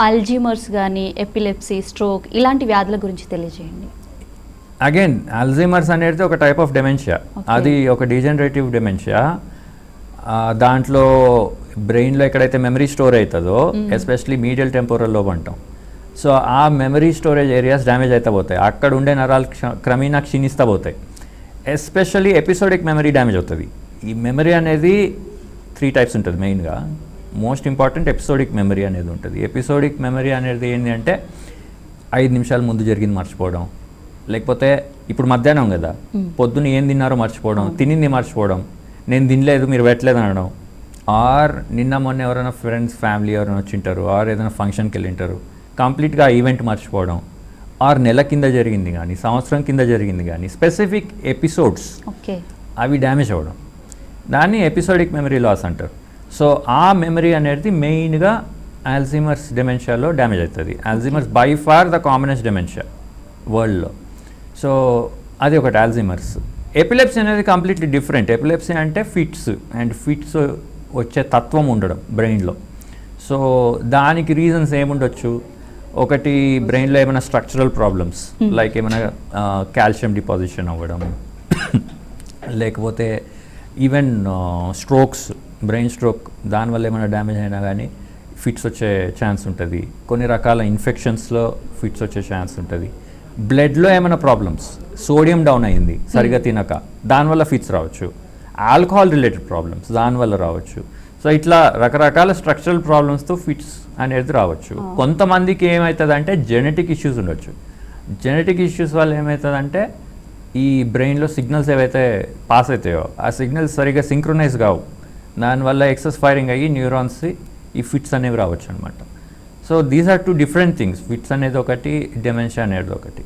Alzheimer's కానీ epilepsy stroke ఇలాంటి వ్యాధుల గురించి తెలియజేయండి. అగైన్ అల్జీమర్స్ అనేది ఒక టైప్ ఆఫ్ డెమెన్షియా. అది ఒక డిజనరేటివ్ డెమెన్షియా దాంట్లో బ్రెయిన్లో ఎక్కడైతే మెమరీ స్టోర్ అవుతుందో ఎస్పెషలీ మీడియల్ టెంపోరల్ లోబ్ అంటాం. సో ఆ మెమరీ స్టోరేజ్ ఏరియాస్ డ్యామేజ్ అయితే పోతాయి. అక్కడ ఉండే నరాలు క్ష- క్రమేణా క్షీణిస్తా పోతాయి. ఎస్పెషల్లీ ఎపిసోడిక్ మెమరీ డ్యామేజ్ అవుతుంది. ఈ మెమరీ అనేది త్రీ టైప్స్ ఉంటుంది మెయిన్గా మోస్ట్ ఇంపార్టెంట్ ఎపిసోడిక్ మెమరీ అనేది ఉంటుంది. ఎపిసోడిక్ మెమరీ అనేది ఏంటి అంటే ఐదు నిమిషాల ముందు జరిగింది మర్చిపోవడం. లేకపోతే ఇప్పుడు మధ్యాహ్నం కదా. పొద్దున్న ఏం తిన్నారో మర్చిపోవడం తినింది మర్చిపోవడం నేను తినలేదు మీరు పెట్టలేదు అనడం. ఆర్ నిన్న మొన్న ఎవరైనా ఫ్రెండ్స్ ఫ్యామిలీ ఎవరైనా వచ్చింటారు ఆర్ ఏదైనా ఫంక్షన్కి వెళ్ళింటారు కంప్లీట్గా ఆ ఈవెంట్ మర్చిపోవడం. ఆర్ నెల కింద జరిగింది కానీ సంవత్సరం కింద జరిగింది కానీ స్పెసిఫిక్ ఎపిసోడ్స్ ఓకే. అవి డ్యామేజ్ అవ్వడం. దాన్ని ఎపిసోడిక్ మెమరీ లాస్ అంటారు. సో ఆ మెమరీ అనేది మెయిన్గా ఆల్జీమర్స్ డెమెన్షియాలో డ్యామేజ్ అవుతుంది. Alzheimer's by far the commonest dementia వరల్డ్లో సో అది ఒకటి ఆల్జీమర్స్ ఎపిలెప్సీ అనేది కంప్లీట్లీ డిఫరెంట్ ఎపిలెప్సీ అంటే ఫిట్స్ అండ్ ఫిట్స్ వచ్చే తత్వం ఉండడం బ్రెయిన్లో సో దానికి రీజన్స్ ఏముండొచ్చు? ఒకటి బ్రెయిన్లో ఏమైనా స్ట్రక్చరల్ ప్రాబ్లమ్స్ లైక్ ఏమైనా కాల్షియం డిపాజిషన్ అవ్వడం లేకపోతే ఈవెన్ స్ట్రోక్స్ బ్రెయిన్ స్ట్రోక్ దానివల్ల ఏమైనా డ్యామేజ్ అయినా కానీ ఫిట్స్ వచ్చే ఛాన్స్ ఉంటుంది. కొన్ని రకాల ఇన్ఫెక్షన్స్లో ఫిట్స్ వచ్చే ఛాన్స్ ఉంటుంది. బ్లడ్లో ఏమైనా ప్రాబ్లమ్స్? సోడియం డౌన్ అయింది సరిగా తినక. దానివల్ల ఫిట్స్ రావచ్చు. ఆల్కహాల్ రిలేటెడ్ ప్రాబ్లమ్స్ దానివల్ల రావచ్చు. సో ఇట్లా రకరకాల స్ట్రక్చరల్ ప్రాబ్లమ్స్తో ఫిట్స్ అనేది రావచ్చు. కొంతమందికి ఏమవుతుంది అంటే జెనెటిక్ ఇష్యూస్ ఉండొచ్చు. జెనెటిక్ ఇష్యూస్ వల్ల ఏమవుతుందంటే ఈ బ్రెయిన్లో సిగ్నల్స్ ఏవైతే పాస్ అవుతాయో ఆ సిగ్నల్స్ సరిగ్గా సింక్రొనైజ్ కావు. దానివల్ల ఎక్సెస్ ఫైరింగ్ అయ్యి న్యూరాన్స్ ఈ ఫిట్స్ అనేవి రావచ్చు అనమాట so these are two different things fits అనేది ఒకటి డెమెన్షియా అనేది ఒకటి.